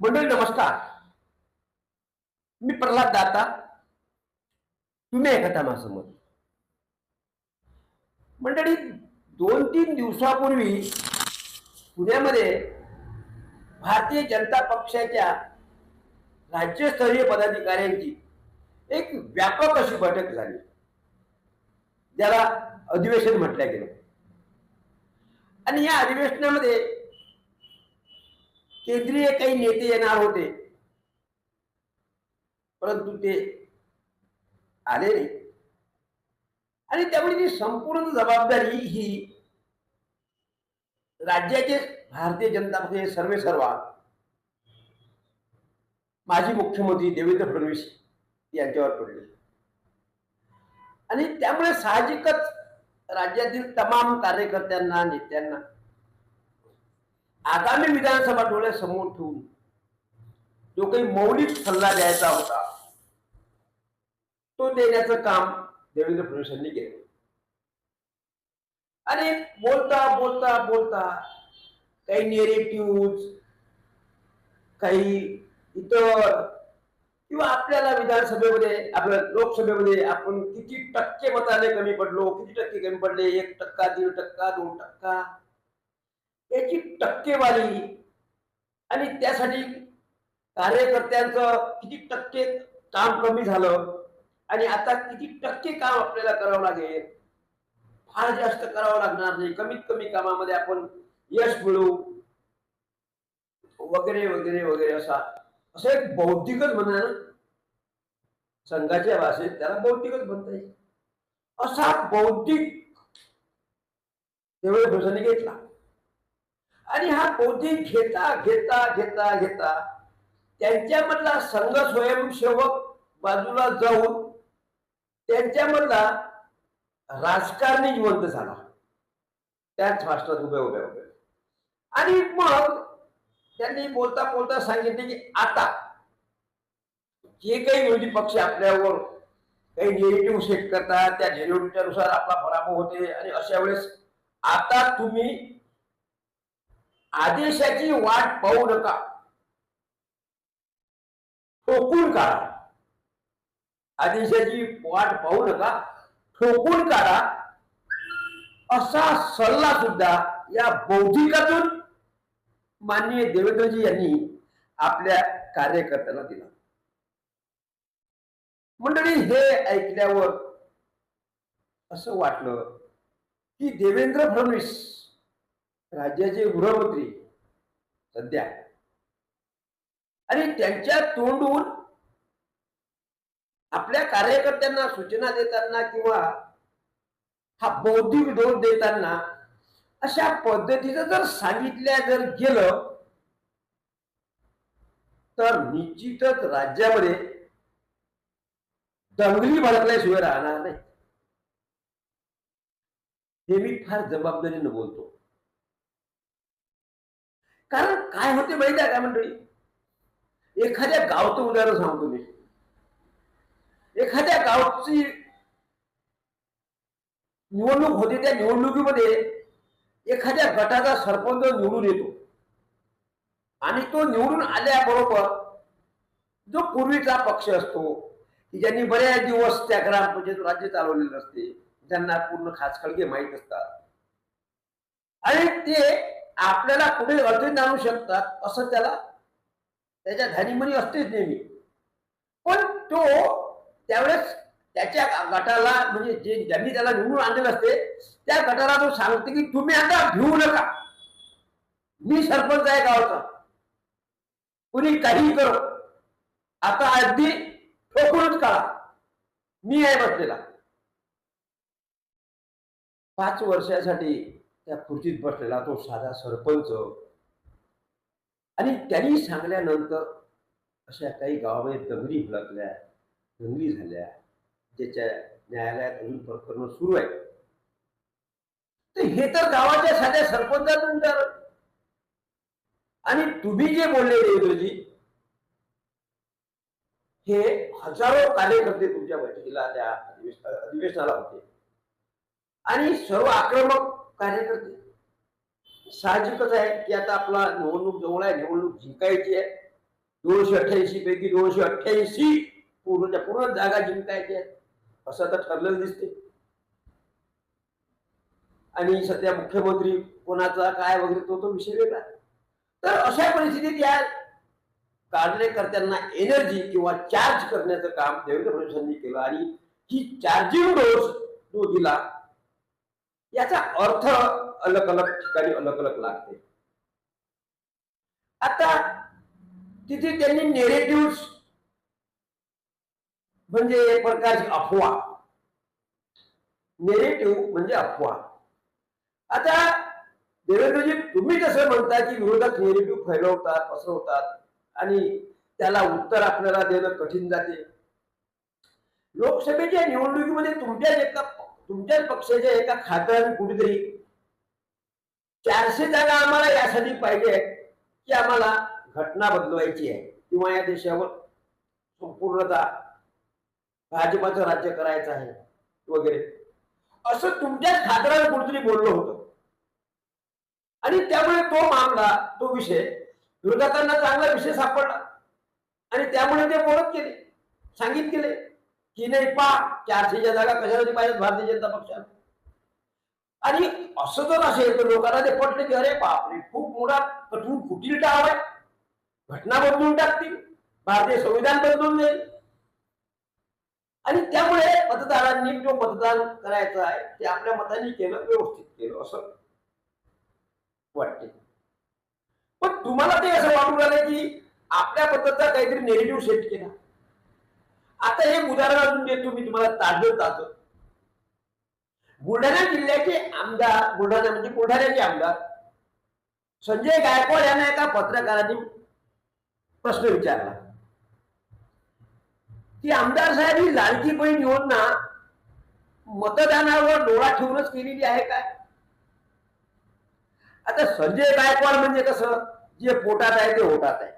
मंडळी नमस्कार. मी प्रल्हाद दाता. तुम्ही ऐकता माझं मंडळी दोन तीन दिवसापूर्वी पुण्यामध्ये भारतीय जनता पक्षाच्या राज्यस्तरीय पदाधिकाऱ्यांची एक व्यापक अशी बैठक झाली. ज्याला अधिवेशन म्हटलं गेलं. आणि या अधिवेशनामध्ये केंद्रीय काही नेते येणार होते. परंतु ते आले नाही. आणि त्यामुळे ती संपूर्ण जबाबदारी ही राज्याचे भारतीय जनता पक्षाचे सर्वे सर्वा माजी मुख्यमंत्री देवेंद्र फडणवीस यांच्यावर पडले. आणि त्यामुळे साहजिकच राज्यातील तमाम कार्यकर्त्यांना नेत्यांना आगामी विधानसभा डोळ्यासमोर ठेवून जो काही मौलिक सल्ला द्यायचा होता तो देण्याचं काम देवेंद्र फडणवीसांनी केलं. आणि बोलता बोलता बोलता काही नेरेटिव्ह काही इतर किंवा आपल्याला विधानसभेमध्ये आपल्या लोकसभेमध्ये आपण किती टक्के मताने कमी पडलो किती टक्के कमी पडले एक टक्का दीड टक्का दोन टक्का याची टक्केवारी. आणि त्यासाठी कार्यकर्त्यांचं किती टक्के काम कमी झालं आणि आता किती टक्के काम आपल्याला करावं लागेल फार जास्त करावं लागणार नाही. कमीत कमी कामामध्ये आपण यश मिळवू वगैरे वगैरे वगैरे असा असं एक बौद्धिकच म्हणा ना. संघाच्या भाषेत त्याला बौद्धिकच म्हणता येईल. असा बौद्धिक देवेंद्र फडणवीसांनी घेतला. आणि हा गोदी घेता घेता घेता घेता त्यांच्यामधला संघ स्वयंसेवक बाजूला जाऊन त्यांच्यामधला राजकारणी जिवंत झाला. त्याच भाषणात उभ्या उभ्या उभ्या आणि मग त्यांनी बोलता बोलता सांगितले की आता जे काही विरोधी पक्ष आपल्यावर काही निगेटिव्ह सेट करतात त्या नुसार आपला पराभव होते. आणि अशा वेळेस आता तुम्ही आदेशाची वाट पाहू नका. ठोकून काढा. आदेशाची वाट पाहू नका. ठोकून काढा. असा सल्ला सुद्धा या बौद्धिकातून माननीय देवेंद्रजी यांनी आपल्या कार्यकर्त्यांना दिला. मंडळी हे ऐकल्यावर असं वाटलं की देवेंद्र फडणवीस राज्याचे गृहमंत्री सध्या. आणि त्यांच्या तोंडून आपल्या कार्यकर्त्यांना सूचना देताना किंवा हा बौद्धिक दोष देताना अशा पद्धतीचं जर सांगितल्या जर गेलं तर निश्चितच राज्यामध्ये दंगली भडकल्याशिवाय राहणार नाही. हे मी फार जबाबदारीनं बोलतो. कारण काय होते माहिती आहे का मंडळी? एखाद्या गावचं उदाहरण सांगतो मी. एखाद्या गावची निवडणूक होते त्या निवडणुकीमध्ये एखाद्या गटाचा सरपंच निवडून येतो. आणि तो निवडून आल्याबरोबर जो पूर्वीचा पक्ष असतो की ज्यांनी बऱ्याच दिवस त्या ग्रामपंचायत राज्य चालवलेलं असते ज्यांना पूर्ण खासखळगे माहीत असतात. आणि ते आपल्याला कुठे अडचणी आणू शकतात असं त्याला त्याच्या धानीमनी असतेच नेहमी. पण तो त्यावेळेस त्याच्या गटाला म्हणजे जे ज्यांनी त्याला निवडून आणलेलं असते त्या गटाला तो सांगते की तुम्ही आता भिवू नका. मी सरपंच आहे गावाचा. कुणी काही करो. आता अगदी ठोकूनच काढा. मी आहे बसलेला. पाच वर्षासाठी त्या खुर्चीत बसलेला तो साधा सरपंच. आणि त्यांनी सांगल्यानंतर अशा काही गावामध्ये दंगली भडकल्या दंगली झाल्या ज्याच्या न्यायालयात अजून प्रकरण सुरू आहे तर हे तर गावाच्या साध्या सरपंचाचं उदाहरण. आणि तुम्ही जे बोलले देवेंद्रजी हे हजारो कार्यकर्ते तुमच्या बैठकीला त्या अधिवेश- अधिवेशनाला होते. आणि सर्व आक्रमक कार्य करते साहजिकच आहे की आता आपला निवडणूक जवळ आहे निवडणूक जिंकायची आहे. दोनशे अठ्ठ्याऐंशी पैकी दोनशे अठ्ठ्याऐंशी पूर्णच्या पूर्ण जागा जिंकायच्या आहेत. असं तर ठरलेलं दिसते आणि सध्या मुख्यमंत्री कोणाचा काय वगैरे तो तो विषय वेगळा तर अशा परिस्थितीत या कार्यकर्त्यांना एनर्जी किंवा चार्ज करण्याचं काम देवेंद्र फडणवीसांनी केलं आणि ही चार्जिंग डोस जो दिला याचा अर्थ अलग अलग ठिकाणी अलग अलग लागते. आता तिथे त्यांनी नेरेटिव्ह म्हणजे एक प्रकारची अफवा. नेरेटिव्ह म्हणजे अफवा. आता देवेंद्रजी तुम्ही जसं म्हणता की विरोधक नेरेटिव्ह फैलवतात पसरवतात आणि त्याला उत्तर आपल्याला देणं कठीण जाते? लोकसभेच्या निवडणुकीमध्ये तुमच्या एका तुमच्याच पक्षाच्या एका खासदाराने कुठेतरी चारशे जागा आम्हाला यासाठी पाहिजे की आम्हाला घटना बदलवायची आहे. किंवा या देशावर संपूर्णता भाजपाचं राज्य करायचं आहे वगैरे. असं तुमच्याच खासदाराने कुठेतरी बोललं होतं. आणि त्यामुळे तो मामला तो विषय विरोधकांना चांगला विषय सापडला. आणि त्यामुळे ते बोलत केले सांगित केले की नाही पा चारशेच्या जागा कशासाठी पाहिजेत भारतीय जनता पक्षाला? आणि असं जर असेल तर लोकांना ते पटलं की अरे बापरे खूप मोठा कठून कुटील टाव आहे. घटना बदलून टाकतील भारतीय संविधान बदलून जाईल आणि त्यामुळे मतदारांनी जो मतदान करायचं आहे ते आपल्या मतांनी केलं व्यवस्थित केलं असं वाटते पण तुम्हाला ते असं वाटू लागलं की आपल्या पद्धतचा काहीतरी नेगेटिव्ह सेट केला. आता हे उदाहरण अजून देतो मी तुम्हाला ताजं ताज. बुलढाणा जिल्ह्याचे आमदार बुलढाणा म्हणजे बुलढाण्याचे आमदार. संजय गायकवाड यांना एका पत्रकारांनी प्रश्न विचारला. की आमदार साहेब ही लाडकी बहीण योजना मतदानावर डोळा ठेवूनच केलेली आहे काय आता संजय गायकवाड म्हणजे कसं? जे पोटात आहे ते होटात आहे.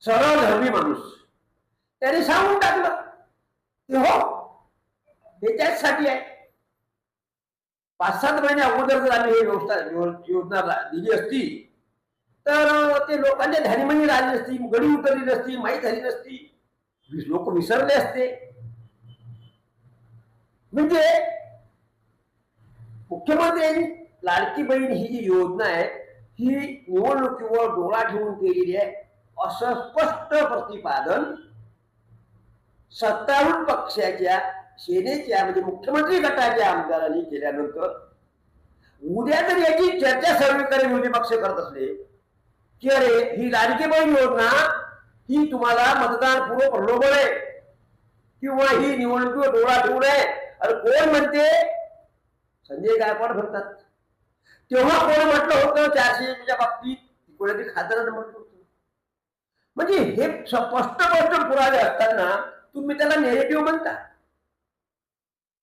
सरळ धर्मी माणूस. त्याने सांगून टाकलं. की हो हे त्याचसाठी आहे. पाच सात महिने अगोदर जर आम्ही ही व्यवस्था योजना दिली असती तर ते लोकांच्या ध्यानीमनी राहिली नसती गडी उतरली नसती माहीत झाली नसती. लोक विसरले असते. म्हणजे मुख्यमंत्री लाडकी बहीण ही जी योजना आहे ही निवडणुकीवर डोळा ठेवून केलेली आहे. असं स्पष्ट प्रतिपादन सत्तारूढ पक्षाच्या सेनेच्या म्हणजे मुख्यमंत्री गटाच्या आमदारांनी केल्यानंतर उद्या जर याची चर्चा सर्वेकडे विरोधी पक्ष करत असले की अरे ही लाडकी बहीण योजना ही तुम्हाला मतदान पूर्व प्रलोभन आहे किंवा ही निवडणुकीवर डोळा ठेवून आहे अरे कोण म्हणते? संजय गायकवाड म्हणतात. तेव्हा कोण म्हटलं होतं? चारशेच्या बाबतीत कोणाची खासदारानं म्हटलं होतं. म्हणजे हे स्पष्ट स्पष्ट पुरावे असताना तुम्ही त्याला नेगेटिव्ह म्हणता.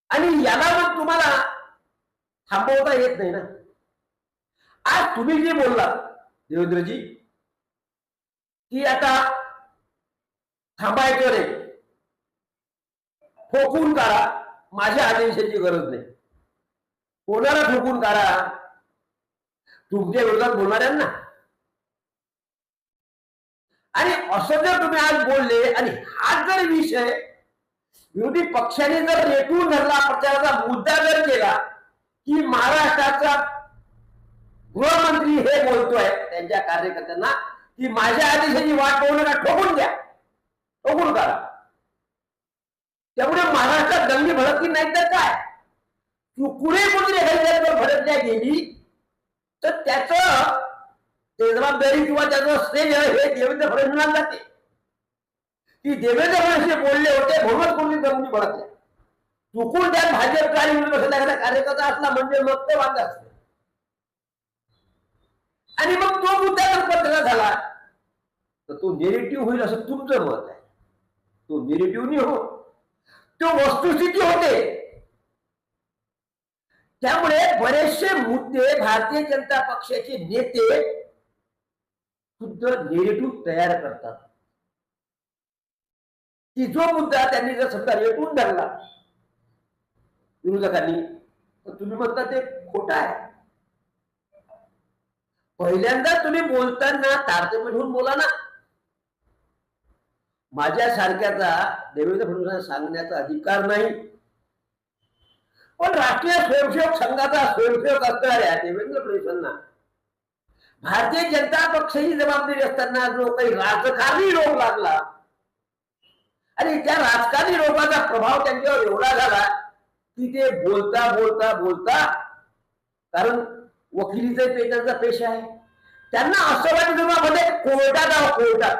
आणि याला मग तुम्हाला थांबवता येत नाही ना. आज तुम्ही जे बोलला देवेंद्रजी की आता थांबायचं रे ठोकून काढा. माझ्या आदेशाची गरज नाही. कोणाला ठोकून काढा? तुमच्या विरोधात बोलणाऱ्यांना. आणि असं जर तुम्ही आज बोलले आणि हा जर विषय विरोधी पक्षाने जर रेटून धरला प्रचाराचा मुद्दा जर केला की महाराष्ट्राचा गृहमंत्री हे बोलतोय त्यांच्या कार्यकर्त्यांना की माझ्या आदेशाची वाट पाहू नका ठोकून द्या. ठोकून काढा त्यामुळे महाराष्ट्रात दंगी भडकली नाही तर काय? चुकुरे कुठे जर भडकल्या गेली? तर त्याचं ते जबाबदारी किंवा त्याचं श्रेय हे देवेंद्र फडणवीसांना जाते. की देवेंद्र फडणवीस बोलले होते म्हणूनच कोणी दंगी भडकल्या चुकून त्यात भाजप कार्य कार्यकर्ता असला म्हणजे मग ते वांदा असते. आणि मग तो मुद्दा जर पत्र झाला तर तो निगेटिव्ह होईल असं तुमचं मत आहे. तो निगेटिव्ह नाही हो तो वस्तुस्थिती होते. त्यामुळे बरेचसे मुद्दे भारतीय जनता पक्षाचे नेते खुद्द निगेटिव्ह तयार करतात. की जो मुद्दा त्यांनी जर समजा रेटून धरला विरोधकांनी तर तुम्ही म्हणता ते खोट आहे. पहिल्यांदा तुम्ही बोलताना तारतम्य ठेवून बोला ना. माझ्यासारख्याचा देवेंद्र फडणवीसांना सांगण्याचा अधिकार नाही. पण राष्ट्रीय स्वयंसेवक संघाचा स्वयंसेवक असणाऱ्या देवेंद्र फडणवीसांना भारतीय जनता पक्षही जबाबदारी असताना जो काही राजकारणी रोग लागला आणि त्या राजकारणी रोगाचा प्रभाव त्यांच्यावर एवढा झाला की ते बोलता बोलता बोलता कारण वकिलीचा ते त्यांचा पेशा आहे. त्यांना असं वाटत म्हणजे कोर्टात आहोत कोर्टात.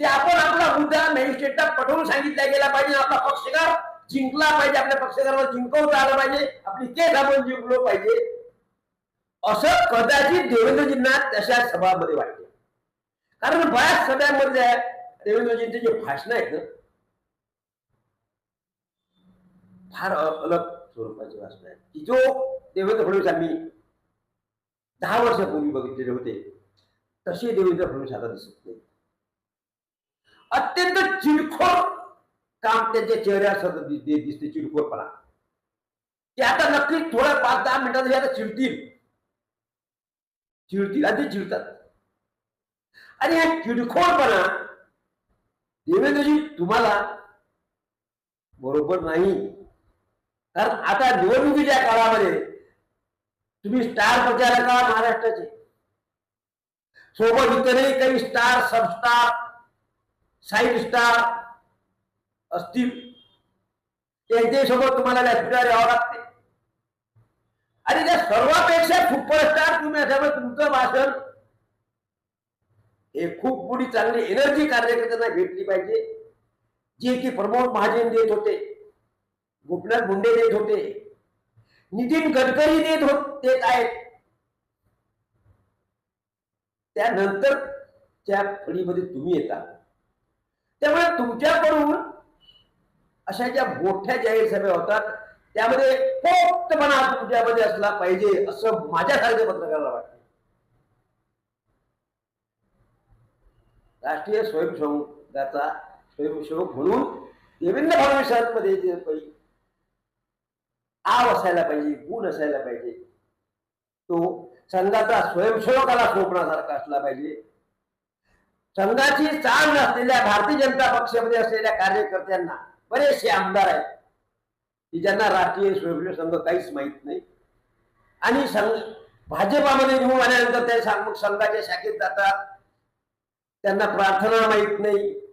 ते आपण आपला मुद्दा मॅजिस्ट्रेटला पटवून सांगितला गेला पाहिजे आपला पक्षकार जिंकला पाहिजे आपल्या पक्षकाराला जिंकवता आलं पाहिजे आपली केस आपण जिंकलो पाहिजे. असं कदाचित देवेंद्रजींना तशा सभामध्ये वाटते. कारण बऱ्याच सभ्यांमध्ये देवेंद्रजींचे जे भाषण आहेत ना फार अलग स्वरूपाचे भाषण आहेत. की जो देवेंद्र फडणवीस आम्ही दहा वर्षापूर्वी बघितलेले होते तसे देवेंद्र फडणवीस आता दिसत नाही अत्यंत चिडखोर काम त्यांच्या चेहऱ्यावर दिसते चिडखोरपणा. ते आता नक्की थोड्या पाच दहा मिनिटात आता चिडतील. चिडतील आणि ते चिडतात. आणि हा चिडखोरपणा देवेंद्रजी तुम्हाला बरोबर नाही. कारण आता निवडणुकीच्या काळामध्ये तुम्ही स्टार प्रचारक आहात महाराष्ट्राचे. सोबत इतरही काही स्टार सबस्टार साईड स्टार असतील. त्यांच्यासोबत तुम्हाला व्यासपीठावर यावं लागते. आणि त्या सर्वापेक्षा सुपरस्टार तुम्ही असल्यामुळे तुमचं भाषण. हे खूप मोठी चांगली एनर्जी कार्यकर्त्यांना भेटली पाहिजे. जे की प्रमोद महाजन देत होते गोपीनाथ मुंडे देत होते नितीन गडकरी देत होत देत आहेत. त्यानंतर त्या फळीमध्ये तुम्ही येता. त्यामुळे तुमच्याकडून अशा ज्या मोठ्या जाहीर सभा होतात त्यामध्ये पोक्तपणा तुमच्यामध्ये असला पाहिजे असं माझ्यासारख्या पत्रकाराला वाटतं. राष्ट्रीय स्वयंसेवकाचा स्वयंसेवक म्हणून देवेंद्र फडणवीसांमध्ये आव असायला पाहिजे गुण असायला पाहिजे तो संघाचा स्वयंसेवकाला स्वप्नासारखा असला पाहिजे. संघाची चाल असलेल्या भारतीय जनता पक्षामध्ये असलेल्या कार्यकर्त्यांना बरेचसे आमदार आहेत. की ज्यांना राष्ट्रीय स्वयंसेवक संघ काहीच माहीत नाही. आणि संघ भाजपामध्ये निवडून आल्यानंतर ते संघ- संघाच्या शाखेत जातात. त्यांना प्रार्थना माहीत नाही.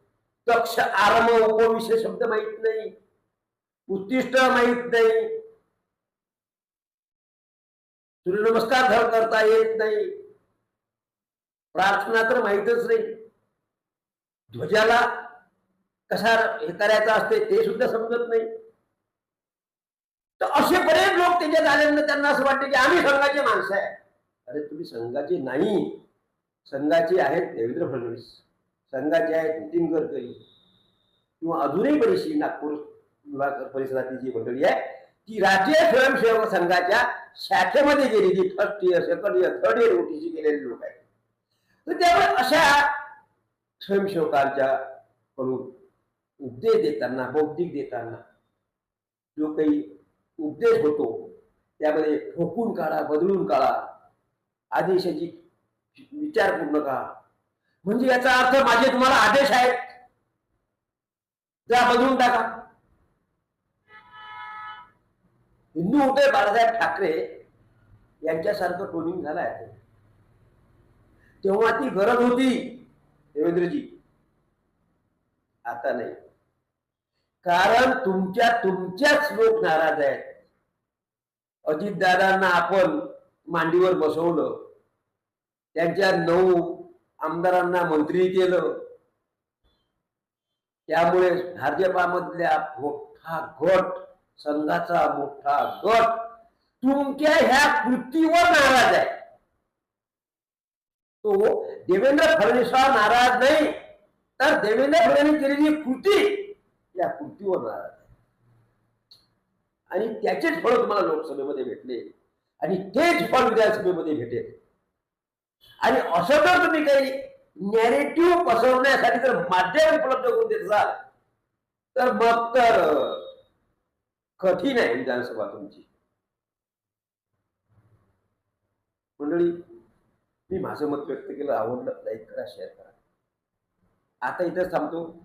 तक्ष आरंभ उपविषय शब्द माहीत नाही. उत्तिष्ट माहीत नाही. सूर्यनमस्कार धर करता येत नाही. प्रार्थना तर माहीतच नाही. ध्वजाला कसा हे करायचा असते ते सुद्धा समजत नाही. तर असे बरेच लोक त्याच्यात आल्यानंतर त्यांना असं वाटतं की आम्ही संघाचे माणसं आहे. अरे तुम्ही संघाची नाही. संघाची आहेत देवेंद्र फडणवीस. संघाचे आहेत नितीन गडकरी. किंवा अजूनही बरीचशी नागपूर विभाग जी मंडळी आहे ती राज्य स्वयंसेवक संघाच्या शाखेमध्ये गेलेली first year second year third year OTC गेलेले लोक आहेत. तर त्यामुळे अशा स्वयंसेवकांच्या कडून उपदेश देताना बौद्धिक देताना जो काही उपदेश होतो. त्यामध्ये ठोकून काढा बदलून काढा. आदेशाची विचार पूर्ण करा. म्हणजे याचा अर्थ माझे तुम्हाला आदेश आहेत. जा बदलून टाका. हिंदू होते बाळासाहेब ठाकरे यांच्यासारखं टोनिंग झालं आहे. तेव्हा ती गरज होती देवेंद्रजी. आता नाही. कारण तुमच्या तुमच्याच लोक नाराज आहेत. अजितदादांना आपण मांडीवर बसवलं. त्यांच्या नऊ आमदारांना मंत्री केलं. त्यामुळे भाजपामधल्या मोठा गट संघाचा मोठा गट तुमच्या ह्या कृतीवर नाराज आहे. तो देवेंद्र फडणवीसवर नाराज नाही तर देवेंद्र फडणवीस केलेली कृती आपल्या पृथ्वीवर नाराज आणि त्याचेच फळ तुम्हाला लोकसभेमध्ये भेटले. आणि तेच फळ विधानसभेमध्ये भेटेल. आणि असं जर तुम्ही काही नॅरेटिव्ह पसरवण्यासाठी जर माध्यम उपलब्ध करून देत असाल तर मग तर कठीण आहे विधानसभा तुमची. मंडळी मी माझं मत व्यक्त केलं आवडलं लाईक करा शेअर करा. आता इथं थांबतो.